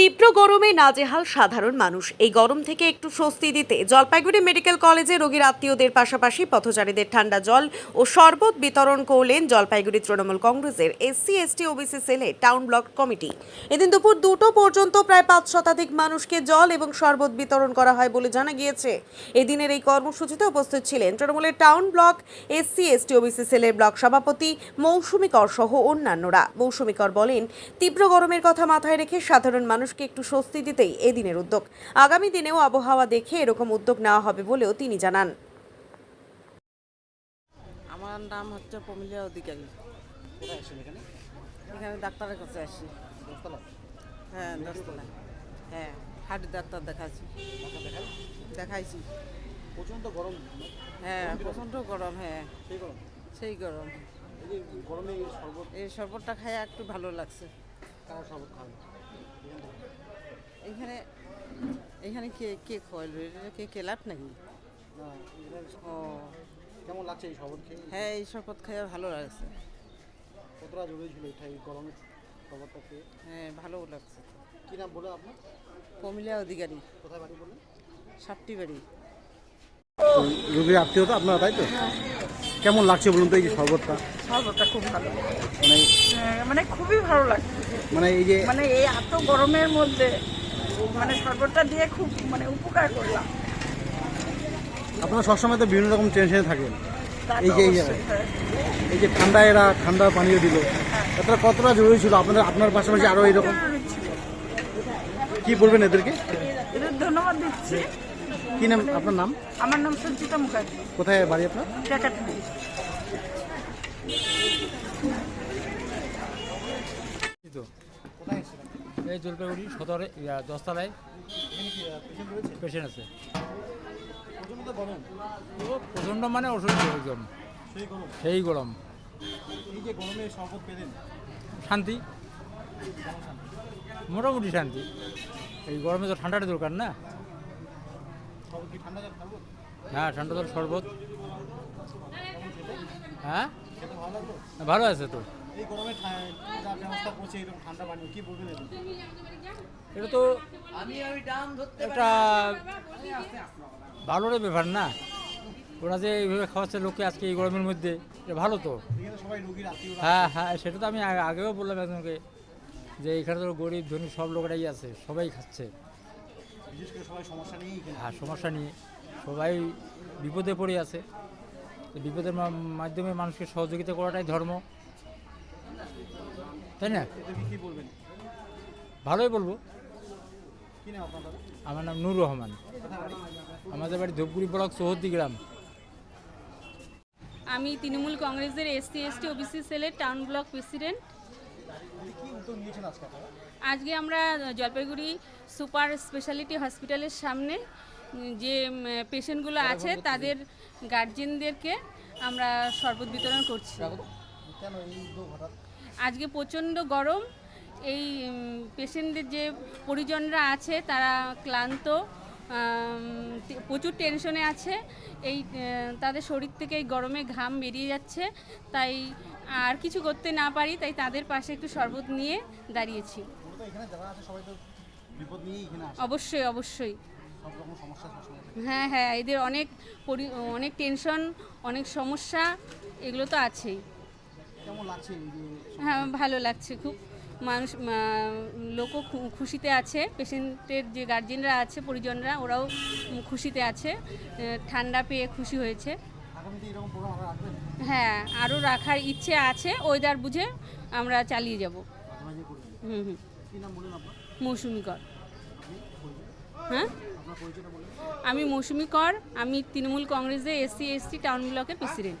তীব্র গরমে নাজেহাল সাধারণ মানুষ। এই গরম থেকে একটু স্বস্তি দিতে জলপাইগুড়ি মেডিকেল কলেজে রোগীর আত্মীয়দের পাশাপাশি পথচারীদের ঠান্ডা জল ও শরবত বিতরণ করলেন জলপাইগুড়ি তৃণমূল কংগ্রেসের এসসি, এসটি, ওবিসি সেলে টাউন ব্লক কমিটি। এদিন দুপুর দুটো পর্যন্ত প্রায় পাঁচ শতাধিক মানুষকে জল এবং শরবত বিতরণ করা হয় বলে জানা গিয়েছে। এদিনের এই কর্মসূচিতে উপস্থিত ছিলেন তৃণমূলের town block SC, ST, OBC সেলের ব্লক সভাপতি মৌসুমী কর সহ অন্যান্যরা। মৌসুমী কর বলেন, তীব্র গরমের কথা মাথায় রেখে সাধারণ মানুষকে একটু স্বস্তি দিতেই এদিনের উদ্যোগ। আগামী দিনেও আবহাওয়া দেখে এরকম উদ্যোগ নেওয়া হবে বলেও তিনি জানান। আমার নাম হচ্ছে প্রমিলা অধিকারী। এখানে এখানে ডাক্তারের কাছে আসি। হ্যাঁ দশতলা হ্যাঁ হার্ট ডাক্তার দেখাচ্ছি দেখাইছি। প্রচণ্ড গরম। হ্যাঁ প্রচণ্ড গরম হ্যাঁ। সেই গরম? এই গরমে এই শরবত এই শরবতটা খাই একটু ভালো লাগছে। শরবত খান এখানে এখানে কে কে খাওয়াইল কে কে লাভ নাকি? ও। কেমন লাগছে এই শরবত খেয়ে? হ্যাঁ এই শরবত খেয়ে ভালো লাগছে। কতটা জরুরি ছিল এটা এই গরমে শরবতটা খেয়ে? হ্যাঁ ভালো লাগছে। কী নাম বলো আপনার? কমিলা অধিকারী। কোথায় বাড়ি বললেন? সাপটি বাড়ি রোগীর আত্মীয়তা আপনারা তাই তো? কেমন লাগছে বলুন তো এই যে শরবতটা? শরবতটা খুব ভালো। মানে হ্যাঁ, মানে খুবই ভালো লাগছে। মানে এই যে মানে এই এত গরমের মধ্যে মানে শরবতটা দিয়ে খুব মানে উপকার করলাম। আপনারা সবসময় তো বিভিন্ন রকম টেনশনে থাকেন। এই যে এই যে হ্যাঁ। এই যে ঠান্ডা এরা ঠান্ডা পানীয় দিল। এটা কতটা জরুরি ছিল? আপনাদের আপনার পাশাপাশি আরও এইরকম কি বলবেন এদেরকে? এদের ধন্যবাদ দিচ্ছি। কি নাম আপনার নাম? আমার নাম সঞ্চিতা মুখার্জি। কোথায় বাড়ি আপনার? এই জলপাইগুড়ি সদরে দশতলায় পেশেন্ট আছে। প্রচণ্ড মানে অসুস্থ একদম। সেই গরম। সেই শান্তি। মোটামুটি শান্তি। এই গরমে তো ঠান্ডাটা দরকার না শরবত কি ঠান্ডা জল খাব হ্যাঁ ঠান্ডা জল শরবত হ্যাঁ? ভালো আছে তো? এটা তো একটা ভালোর ব্যাপার না। ওরা যে এইভাবে খাওয়াচ্ছে লোককে আজকে এই গরমের মধ্যে এটা ভালো তো। হ্যাঁ হ্যাঁ সেটা তো আমি আগেও বললাম একজনকে যে এখানে তো গরিব ধনী সব লোকরাই আছে সবাই খাচ্ছে। বিশেষ করে সবাই সমস্যা নিয়েই হ্যাঁ সমস্যা নিয়ে। সবাই বিপদে পড়ে আছে। তো বিপদের মা- মাধ্যমে মানুষকে সহযোগিতা করাটাই ধর্ম। তাই না? কি বলবেন? ভালোই বলব। কি নাম আপনার দাদা? আমার নাম নূর রহমান। আমাদের বাড়ি ধূপগুড়ি ব্লক চৌহদ্দি গ্রাম। আমি তৃণমূল কংগ্রেসের এসসি এসটি ওবিসি সেলের টাউন ব্লক প্রেসিডেন্ট। আজকে আমরা জলপাইগুড়ি সুপার স্পেশালিটি হসপিটালের সামনে যে পেশেন্টগুলো আছে তাদের গার্জেনদেরকে আমরা শরবত বিতরণ করছি। আজকে প্রচণ্ড গরম এই পেশেন্টদের যে পরিজনরা আছে তারা ক্লান্ত প্রচুর টেনশনে আছে। এই তাদের শরীর থেকে এই গরমে ঘাম বেরিয়ে যাচ্ছে। তাই আর কিছু করতে না পারি তাই তাদের পাশে একটু শরবত নিয়ে দাঁড়িয়েছি। অবশ্যই অবশ্যই। হ্যাঁ হ্যাঁ এদের অনেক পরি- অনেক টেনশন অনেক সমস্যা এগুলো তো আছেই। হ্যাঁ ভালো লাগছে খুব মানুষ লোকও খুশিতে আছে পেশেন্টের যে গার্জেনরা আছে পরিজনরা ওরাও খুশিতে আছে ঠান্ডা পেয়ে খুশি হয়েছে। হ্যাঁ আরও রাখার ইচ্ছে আছে ওয়েদার বুঝে আমরা চালিয়ে যাব। হুম হুম। মৌসুমি কর। হ্যাঁ? আমি মৌসুমি কর আমি তৃণমূল কংগ্রেসের এসসি এসটি টাউন ব্লকের প্রেসিডেন্ট